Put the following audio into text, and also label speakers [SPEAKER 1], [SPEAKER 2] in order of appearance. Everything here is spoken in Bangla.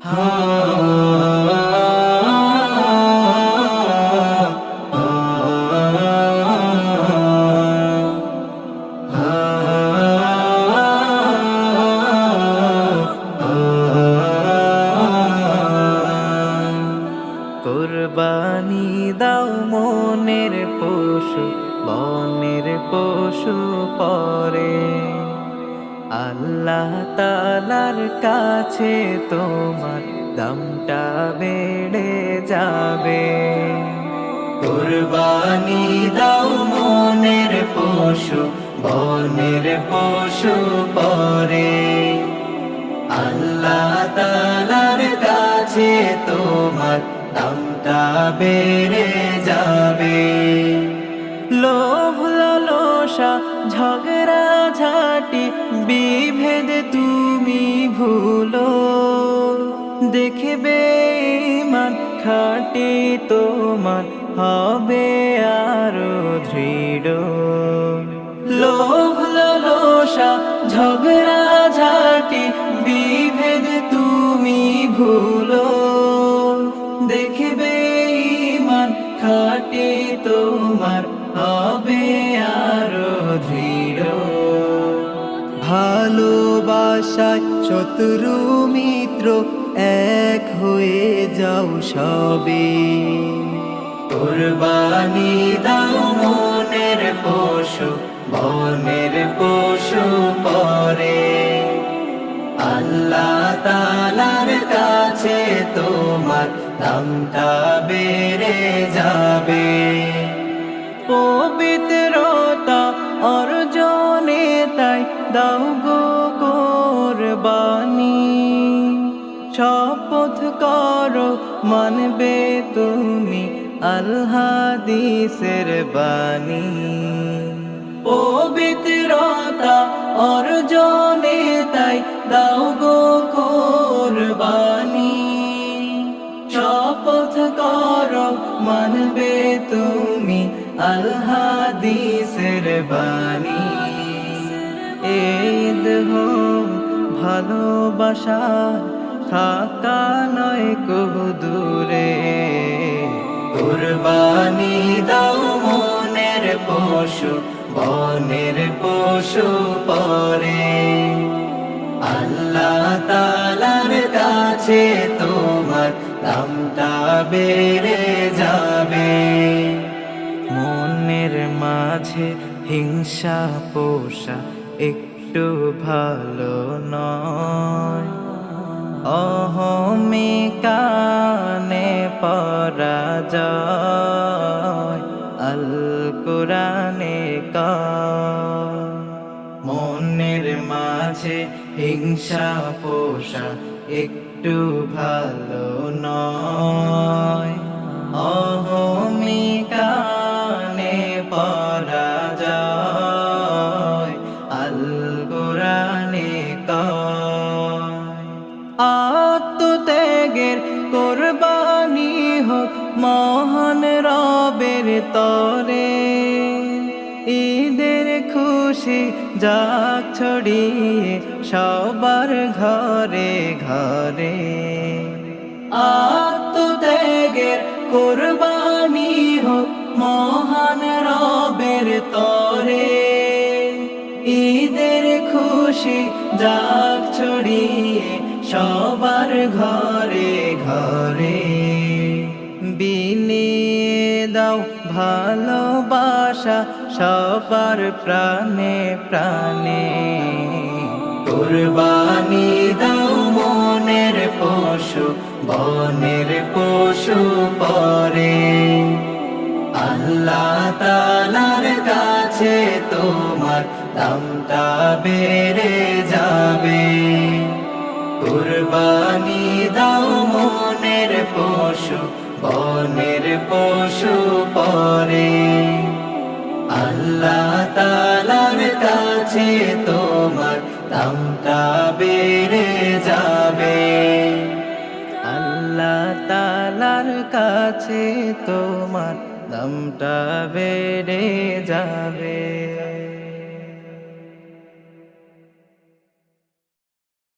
[SPEAKER 1] কোরবানি দাও মনের পশু বনের পশু পরে। আল্লাহ তালার কাছে তোমার দামটা বেড়ে যাবে। কোরবানি দাও মনের পশু, বনের পশু পরে। আল্লাহ তালার কাছে তোমার দামটা বেড়ে যাবে। লোভ, লালসা, ঝগড়া বিভেদ তুমি ভুলো। দেখবে মান খাটি তোমার, হবে আরও দৃঢ়। লোভ, লালসা, ঝগড়া, ঝাঁটি, বিভেদ তুমি ভুলো। দেখবে ইমান খাটি তোমার, হবে ভালোবাসায় শত্রু মিত্র এক হয়ে যাও সবে। কোরবানি দাও মনের পশু, বনের পশু পরে। আল্লাহ তালার কাছে তোমার দামটা বেড়ে যাবে। পবিত্রতা অর্জনে তাই দাও গো কোরবানি শপথ করো মানবে তুমি আল্লাদিসের বাণী। পবিত্রতা অর্জনে তাই দাও গো কোরবানি। শপথ করো মানবে তুমি আল্লাদিসের বাণী। ঈদ হো ভালোবাসা থাকা নয় কবু দূরে। কুরবানি দাও মনের পশু, বনের পশু পরে। আল্লাহ তালার কাছে তোমার দামটা বেড়ে যাবে। মনের মাঝে হিংসা পোষা একটু ভালো নয়। অহমিকানে পরাজয় আল কোরআনে মনের মাঝে হিংসা পোষা একটু ভালো নয়। অহমিকানে পরাজয় আল রবের তরে ঈদের খুশি যাক ছড়িয়ে সবার ঘরে ঘরে। আত্মত্যাগের কোরবানি হোক মহান রবের তরে। ঈদের খুশি যাক ছড়িয়ে সবার ঘরে ঘরে। বিনিয়ে দাও ভালোবাসা সবার প্রাণে প্রাণে। কুরবানি দাও মনের পশু, বনের পশু পরে। আল্লাহ তালার কাছে তোমার দামটা বেড়ে যাবে। কুরবানি দাও মনের পশু, বনের পশু কাছে তোমার দামটা বেড়ে যাবে। আল্লাহ তালার কাছে তোমার দামটা বেড়ে যাবে।